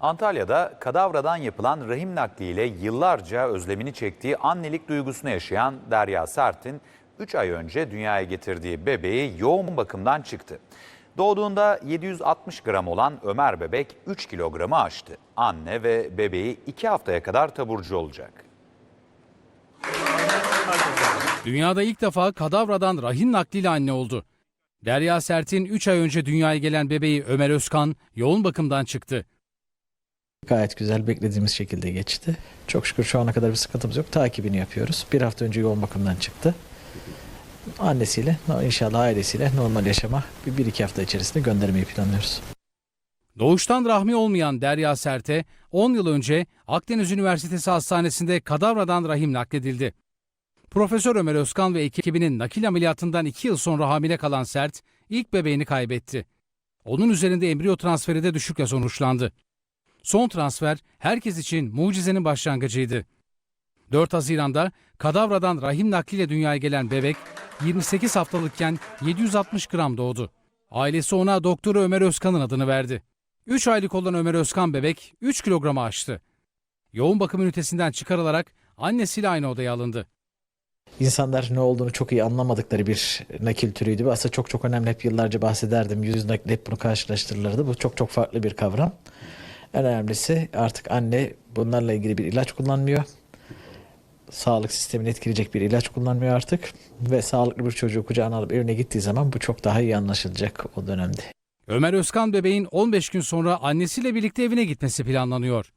Antalya'da kadavradan yapılan rahim nakliyle yıllarca özlemini çektiği annelik duygusunu yaşayan Derya Sert'in 3 ay önce dünyaya getirdiği bebeği yoğun bakımdan çıktı. Doğduğunda 760 gram olan Ömer bebek 3 kilogramı aştı. Anne ve bebeği 2 haftaya kadar taburcu olacak. Dünyada ilk defa kadavradan rahim nakliyle anne oldu. Derya Sert'in 3 ay önce dünyaya gelen bebeği Ömer Özkan yoğun bakımdan çıktı. Gayet güzel beklediğimiz şekilde geçti. Çok şükür şu ana kadar bir sıkıntımız yok. Takibini yapıyoruz. Bir hafta önce yoğun bakımdan çıktı. Annesiyle inşallah ailesiyle normal yaşama bir, bir iki hafta içerisinde göndermeyi planlıyoruz. Doğuştan rahmi olmayan Derya Sert'e 10 yıl önce Akdeniz Üniversitesi Hastanesi'nde kadavradan rahim nakledildi. Profesör Ömer Özkan ve ekibinin nakil ameliyatından 2 yıl sonra hamile kalan Sert ilk bebeğini kaybetti. Onun üzerinde embriyo transferi de düşükle sonuçlandı. Son transfer herkes için mucizenin başlangıcıydı. 4 Haziran'da kadavradan rahim nakliyle dünyaya gelen bebek 28 haftalıkken 760 gram doğdu. Ailesi ona doktoru Ömer Özkan'ın adını verdi. 3 aylık olan Ömer Özkan bebek 3 kilograma aştı. Yoğun bakım ünitesinden çıkarılarak annesiyle aynı odaya alındı. İnsanlar ne olduğunu çok iyi anlamadıkları bir nakil türüydü. Aslında çok çok önemli. Hep yıllarca bahsederdim. Yüz nakli hep bunu karşılaştırılırdı. Bu çok çok farklı bir kavram. En önemlisi artık anne bunlarla ilgili bir ilaç kullanmıyor. Sağlık sistemini etkileyecek bir ilaç kullanmıyor artık. Ve sağlıklı bir çocuğu kucağına alıp evine gittiği zaman bu çok daha iyi anlaşılacak o dönemde. Ömer Özkan bebeğin 15 gün sonra annesiyle birlikte evine gitmesi planlanıyor.